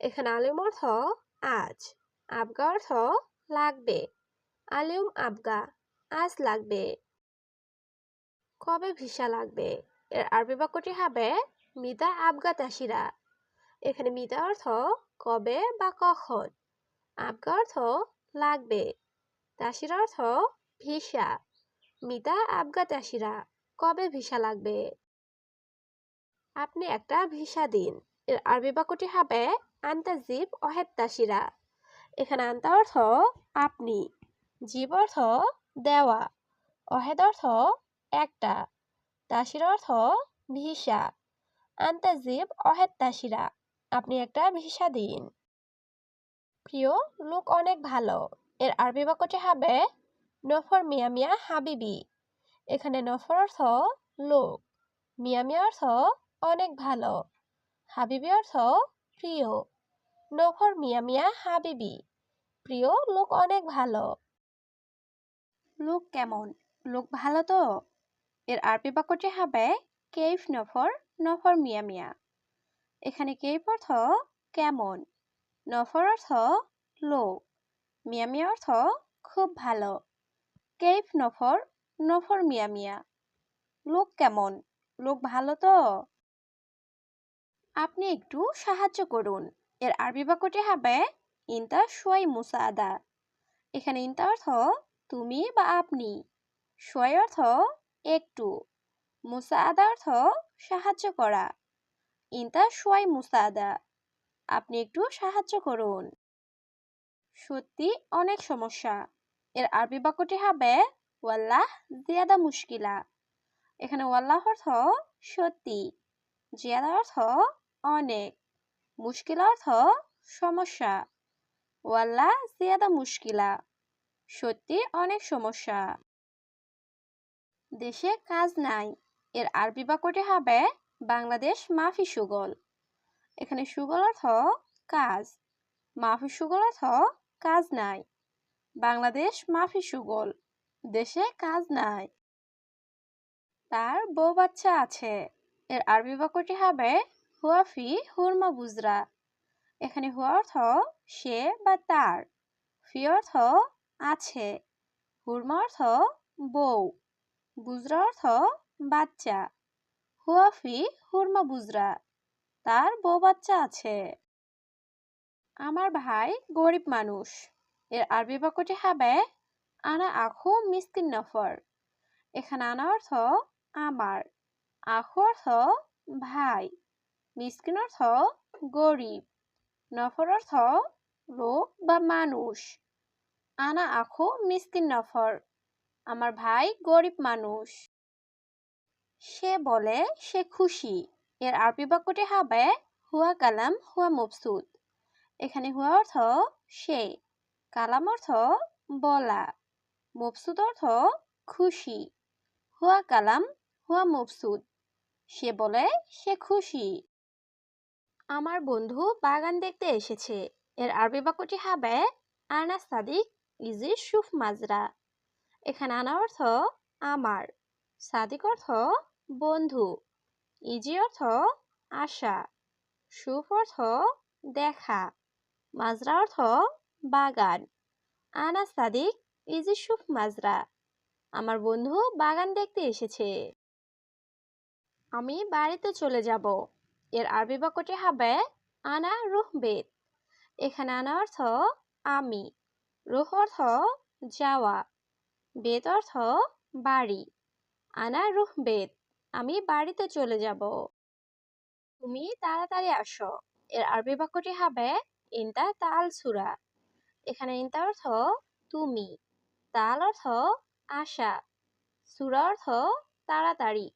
এখানে আলিম অর্থ আজ, আবগা অর্থ লাগবে। আলিম, আবগা, আজ লাগবে। কবে ভিসা লাগবে? এর আরবি বাক্যটি হবে মিতা আবগা তাসিরা এখানে মিতা অর্থ কবে বা কখন? আবগা অর্থ লাগবে। তাসিরা অর্থ ভিসা। মিতা আবগা তাসিরা কবে ভিসা লাগবে? আপনি একটা ভিসা দিন। এর আরবি বাক্যটি হবে আন্তা জীব অহেদ তাসিরা এখানে আন্তা অর্থ আপনি, জীব অর্থ দেওয়া, অহেদ অর্থ একটা তাসির অর্থ ভিসা। আন্তা জীব অহেদ তাসিরা আপনি একটা ভিসা দিন। প্রিয়, লোক অনেক ভালো। এর আরবি বাক্যটি হবে নফর মিয়া মিয়া হাবিবি। এখানে নফর অর্থ লোক, মিয়া মিয়া অর্থ অনেক ভালো, হাবিবি অর্থ প্রিয়। নফর মিয়া মিয়া হাবিবি। প্রিয়, লোক অনেক ভালো। লোক কেমন? লোক ভালো তো? এর আরবি বাক্যটি হবে, কেইফ নফর নফর মিয়া মিয়া। এখানে কেইফ অর্থ কেমন? নফর অর্থ লোক। মিয়া মিয়া অর্থ খুব ভালো। কেইফ নফর নফর মিয়া মিয়া। লোক কেমন? লোক ভালো তো? আপনি একটু সাহায্য করুন। এর আরবি বাক্যটি হবে ইনতা সোয়াই মুসাদা এখানে ইনতা অর্থ তুমি বা আপনি সোয়াই অর্থ একটু মুসাদা অর্থ সাহায্য করা ইনতা সোয়াই মুসাদা আপনি একটু সাহায্য করুন সত্যি অনেক সমস্যা। এর আরবি বাক্যটি হবে ওয়াল্লাহ জিয়াদা মুশকিলা এখানে ওয়াল্লাহ অর্থ সত্যি জিয়াদা অর্থ অনেক মুশকিল অর্থ সমস্যা। ওয়াল্লা, জিয়াদা মুশকিলা। সত্যি অনেক সমস্যা। দেশে কাজ নাই। এর আরবি বাক্যটি হবে বাংলাদেশ মাফি সুগল। এখানে সুগল অর্থ কাজ। মাফি সুগল অর্থ কাজ নাই। বাংলাদেশ মাফি সুগল। দেশে কাজ নাই। তার বউ বাচ্চা আছে। এর আরবি বাক্যটি হবে হুয়াফি হুরমা বুজরা। এখানে হুয়া অর্থ সে বা তার। ফি অর্থ আছে। হুরমা অর্থ বউ। বুজরা অর্থ বাচ্চা। হুয়াফি হুরমা বুজরা। তার বউ বাচ্চা আছে। আমার ভাই গরিব মানুষ। এর আরবি বাক্যটি হবে, আনা আখু মিসকিন নফর। এখানে আনা অর্থ, আমার। আখু অর্থ, ভাই। মিসকিন অর্থ গরিব, নফর অর্থ লোক বা মানুষ। আনা আখু মিসকিন নফর, আমার ভাই গরিব মানুষ। সে বলে, সে খুশি। এর আরবি বাক্যটি হবে, হুয়া কালাম, হুয়া মবসুদ এখানে হুয়া অর্থ সে, কালাম অর্থ বলা। মবসুদ অর্থ খুশি। হুয়া কালাম, হুয়া মবসুদ সে বলে, সে খুশি। আমার বন্ধু বাগান দেখতে এসেছে। এর আরবি বাক্যটি হবে, আনা সাদিক ইজি সুফ মাজরা। এখানে আনা অর্থ, আমার। সাদিক অর্থ, বন্ধু। ইজি অর্থ, আশা। সুফ অর্থ, দেখা। মাজরা অর্থ, বাগান। আনা সাদিক ইজি সুফ মাজরা। আমার বন্ধু বাগান দেখতে এসেছে। আমি বাড়িতে চলে যাব। এর আরবি বাক্যটি হবে আনা রুহ বেদ। এখানে আনা অর্থ আমি, রুহ অর্থ যাওয়া, বেদ অর্থ বাড়ি। আনা রুহ বেদ, আমি বাড়িতে চলে যাব। তুমি তাড়াতাড়ি আসো। এর আরবি বাক্যটি হবে ইনতা তাল সুরা। এখানে ইনতা অর্থ তুমি, তাল অর্থ আশা, সুরা অর্থ তাড়াতাড়ি।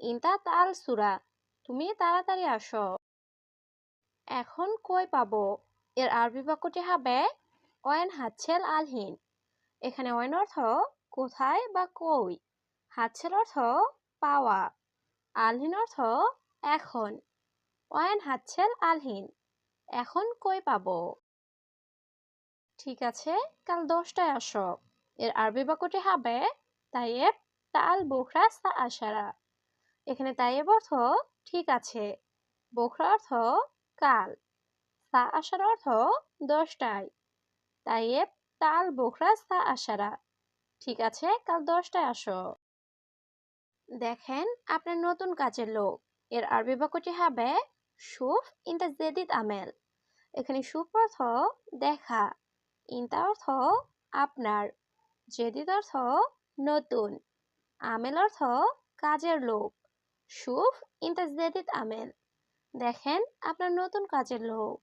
ইনতা তাল সুরা তুমি তাড়াতাড়ি আসো। এখন কই পাবো? এর আরবি বাক্যটি হবে ওয়েন হাতছেল আলহীন। এখানে ওয়েন অর্থ, কোথায় বা কই? হাতছেল অর্থ, পাওয়া। আলহীন অর্থ, এখন। ওয়েন হাতছেল আলহীন। এখন কই পাবো? ঠিক আছে, কাল দশটায় আসো। এর আরবি বাক্যটি হবে, তাইয়েব তাল বোখরা সা আশারা। এখানে তাইয়েব অর্থ ঠিক আছে। বোখরা অর্থ কাল। সা আসার অর্থ দশটায়। তাই তাল বোখরা সা আসারা। ঠিক আছে, কাল দশটায় আসো। দেখেন, আপনার নতুন কাজের লোক। এর আরবি বাক্যটি হবে সুফ ইন দ্য জেদিদ আমেল। এখানে সুফ অর্থ দেখা। ইনতা অর্থ আপনার। জেদিদ অর্থ নতুন। আমেল অর্থ কাজের লোক। দ্য জেদিদ আমেল। দেখেন আপনার নতুন কাজের লোক।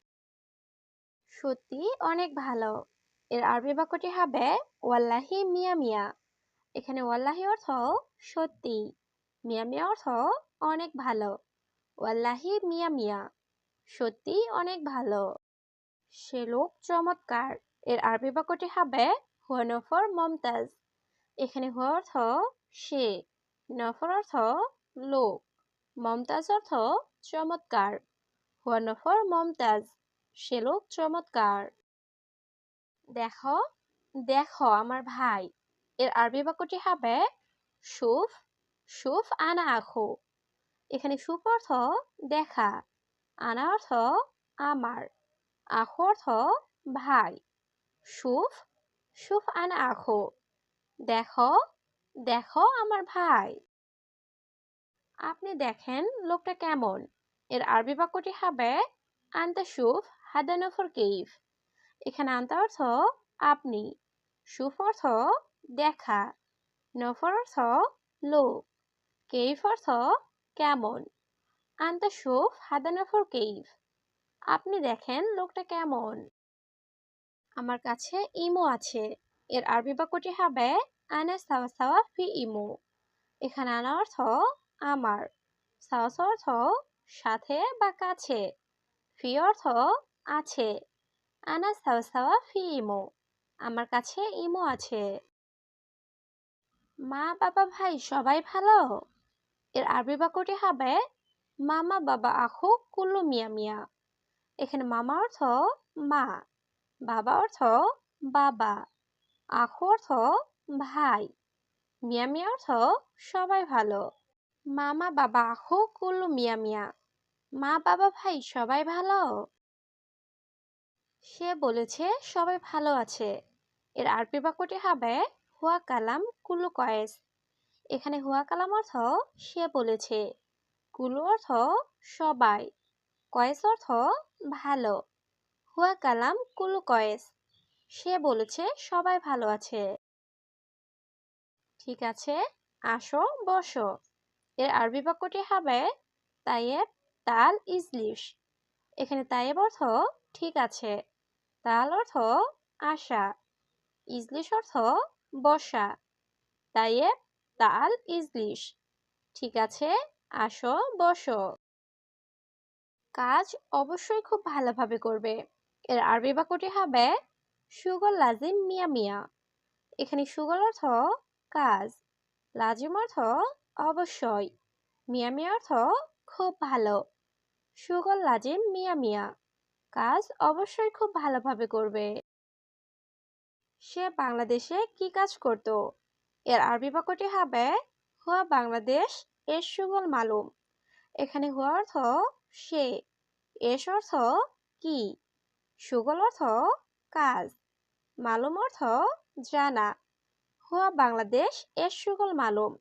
সত্যি অনেক ভালো। এর আরবি বাক্যটি হবে, ওয়াল্লাহি মিয়া মিয়া। এখানে ওয়াল্লাহি অর্থ সত্যি। মিয়া মিয়া অর্থ অনেক ভালো। ওয়াল্লাহি মিয়া মিয়া। সত্যি অনেক ভালো। সে লোক চমৎকার। এর আরবি বাক্যটি হবে, হুয়া নফর মমতাজ। এখানে হুয়া অর্থ সে। নফর অর্থ লোক। মমতাজ অর্থ চমৎকার। নফর মমতাজ, সে লোক চমৎকার। দেখো দেখো আমার ভাই। এর আরবি বাক্যটি হবে সুফ সুফ আনা আখো। এখানে সুফ অর্থ দেখা, আনা অর্থ আমার, আখো অর্থ ভাই। সুফ সুফ আনা আখো। দেখো দেখো আমার ভাই। আপনি দেখেন লোকটা কেমন। এর আরবি বাক্যটি হবে, আন্তা সুফ হাদানফর কেইফ। এখানে আন্তা অর্থ, আপনি। সুফ অর্থ, দেখা। নফর অর্থ, লোক। কেইফ অর্থ, কেমন। আন্তা সুফ হাদানফর কেইফ। আপনি দেখেন লোকটা কেমন। আমার কাছে ইমো আছে। এর আরবি বাক্যটি হবে, আনা সাওয়া সাওয়া ফি ইমো। এখানে আনা অর্থ আমার। সাওয়া অর্থ সাথে বা কাছে। ফি অর্থ আছে। আনা সাওয়া ফি ইমো। আমার কাছে ইমো আছে। মা, বাবা, ভাই, সবাই ভালো? এর আরবি বাক্যটি হবে মামা, বাবা, আখু, কুল্লু, মিয়া মিয়া। এখানে মামা অর্থ মা, বাবা অর্থ বাবা, আখু অর্থ ভাই, মিয়া মিয়া অর্থ সবাই ভালো। মামা, বাবা আখু কুল্লু মিয়া মিয়া। মা, বাবা, ভাই, সবাই ভালো? সে বলেছে, সবাই ভালো আছে। এর আরবি বাক্যটি হবে, হুয়া কালাম কুলু কয়েস। এখানে হুয়া কালাম অর্থ, সে বলেছে। কুলু অর্থ, সবাই। কয়েস অর্থ, ভালো। হুয়া কালাম কুলু কয়েস। সে বলেছে, সবাই ভালো আছে। ঠিক আছে, আসো, বসো। এর আরবি বাক্যটি হবে তাইয়েব তাল ইজলিশ। এখানে তাইয়েব অর্থ ঠিক আছে, তাল অর্থ আশা, ইজলিশ অর্থ বসা, তাইয়েব তাল ইজলিশ। ঠিক আছে, আসো, বসো। কাজ অবশ্যই খুব ভালোভাবে করবে। এর আরবি বাক্যটি হবে সুগল লাজিম মিয়া মিয়া। এখানে সুগল অর্থ কাজ, লাজিম অর্থ অবশ্যই। মিয়া মিয়া অর্থ খুব ভালো। সুগল লাজিম মিয়া মিয়া। কাজ অবশ্যই খুব ভালোভাবে করবে। সে বাংলাদেশে কি কাজ করত? এর আরবি বাক্যটি হবে, হুয়া বাংলাদেশ, এর সুগল মালুম। এখানে হুয়া অর্থ সে, এস অর্থ কি? সুগল অর্থ কাজ। মালুম অর্থ জানা। হুয়া বাংলাদেশ, এর সুগল মালুম।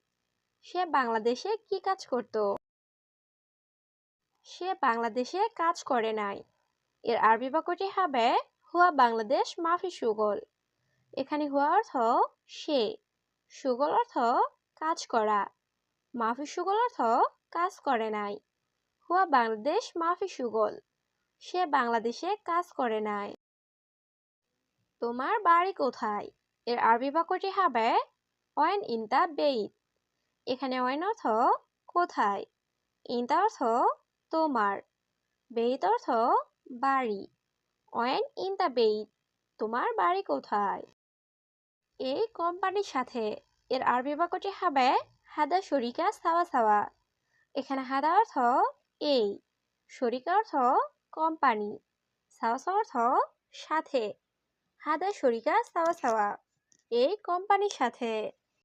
সে বাংলাদেশে কি কাজ করত? সে বাংলাদেশে কাজ করে নাই। এর আরবি বাক্যটি হবে, হুয়া বাংলাদেশ, মাফি সুগল। এখানে হুয়া অর্থ সে, সুগল অর্থ কাজ করা। মাফি সুগল অর্থ কাজ করে নাই। হুয়া বাংলাদেশ, মাফি সুগল। সে বাংলাদেশে কাজ করে নাই। তোমার বাড়ি কোথায়? এর আরবি বাক্যটি হবে ওয়েন ইন দ্য বেইত। এখানে ওয়েন অর্থ কোথায়? ইন দ্য অর্থ তোমার বেইত অর্থ বাড়ি। ওয়েন ইন দ্য বেইট তোমার বাড়ি কোথায়? এই কোম্পানির সাথে এর আরবি বাক্যটি হবে হাদা শরিকা সাওয়া সাওয়া। এখানে হাদা অর্থ এই, শরিকা অর্থ কোম্পানি, সাওয়া সাওয়া অর্থ সাথে। হাদা শরিকা সাওয়া সাওয়া, এই কোম্পানির সাথে।